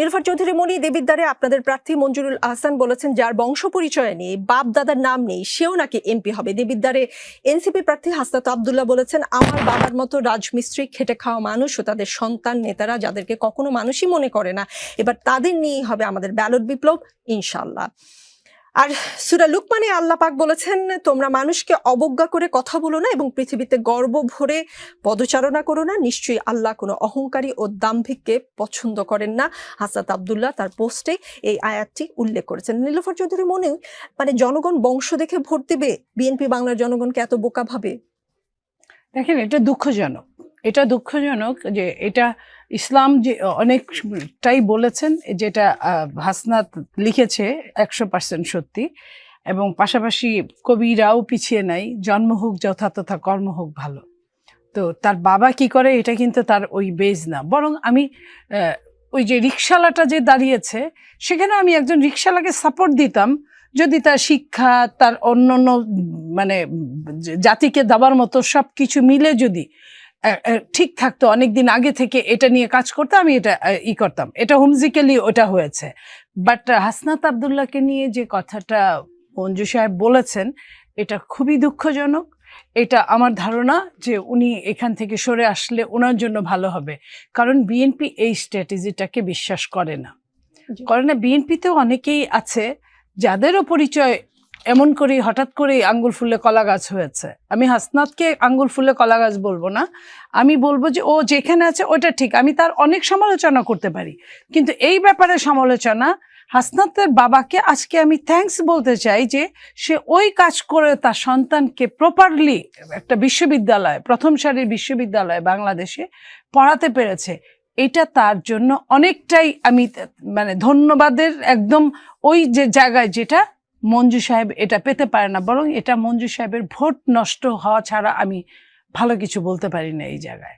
নীলফার চৌধুরী মনি দেবিদ্বারে আপনাদের প্রার্থী মঞ্জুরুল আহসান বলেছেন, যার বংশ পরিচয় নেই বাপ দাদার নাম নেই, সেও নাকি এমপি হবে। দেবিদ্বারে এনসিপি প্রার্থী হাসনাত আবদুল্লাহ বলেছেন, আমার বাবার মতো রাজমিস্ত্রি, খেটে খাওয়া মানুষ ও তাদের সন্তান নেতারা যাদেরকে কখনো মানুষই মনে করে না। এবার তাদের নিয়েই হবে আমাদের ব্যালট বিপ্লব ইনশাল্লাহ আর সুরা লুকমানে আল্লাহ পাক বলেছেন, তোমরা মানুষকে অবজ্ঞা করে কথা বলো না এবং পৃথিবীতে গর্ব ভরে পদচারণা করো না। নিশ্চয়ই আল্লাহ কোনো অহংকারী ও দাম্ভিককে পছন্দ করেন না। হাসাত আবদুল্লাহ তার পোস্টে এই আয়াতটি উল্লেখ করেছেন। নীলফর চৌধুরী মনে মানে জনগণ বংশ দেখে ভোট দেবে, বিএনপি বাংলার জনগণকে এত বোকা ভাবে? দেখেন, এটা দুঃখজনক। এটা দুঃখজনক যে এটা ইসলাম যে অনেকটাই বলেছেন যেটা হাসনাত লিখেছে একশো পার্সেন্ট সত্যি এবং পাশাপাশি কবিরাও পিছিয়ে নাই, জন্ম হোক যথা তথা কর্ম হোক ভালো। তো তার বাবা কি করে এটা কিন্তু তার ওই বেজ না। বরং আমি ওই যে রিক্সালাটা যে দাঁড়িয়েছে, সেখানে আমি একজন রিক্সালাকে সাপোর্ট দিতাম, যদি তার শিক্ষা, তার অন্য অন্য মানে জাতিকে দেওয়ার মতো সব কিছু মিলে যদি ঠিক থাকতো অনেক দিন আগে থেকে এটা নিয়ে কাজ করতে আমি এটা ই করতাম। এটা হোমজিক্যালি ওটা হয়েছে। বাট হাসনাত আবদুল্লাহকে নিয়ে যে কথাটা মঞ্জু সাহেব বলেছেন এটা খুবই দুঃখজনক। এটা আমার ধারণা যে উনি এখান থেকে সরে আসলে ওনার জন্য ভালো হবে। কারণ বিএনপি এই স্ট্র্যাটেজিটাকে বিশ্বাস করে না। করে না বিএনপিতেও অনেকেই আছে যাদেরও পরিচয় এমন করে হঠাৎ করে আঙ্গুল ফুলে কলা গাছ হয়েছে। আমি হাসনাতকে আঙ্গুল ফুলে কলা গাছ বলব না। আমি বলব যে, ও যেখানে আছে ওটা ঠিক। আমি তার অনেক সমালোচনা করতে পারি। কিন্তু এই ব্যাপারে সমালোচনা, হাসনাতের বাবাকে আজকে আমি থ্যাঙ্কস বলতে চাই যে, সে ওই কাজ করে তার সন্তানকে প্রপারলি একটা বিশ্ববিদ্যালয়, প্রথম সারির বিশ্ববিদ্যালয় বাংলাদেশে পড়াতে পেরেছে। এটা তার জন্য অনেকটাই আমি মানে ধন্যবাদের একদম ওই যে জায়গায় যেটা মঞ্জু সাহেব এটা পেতে পারে না, বরং এটা মঞ্জু সাহেবের ভোট নষ্ট হওয়া ছাড়া আমি ভালো কিছু বলতে পারি না এই জায়গায়।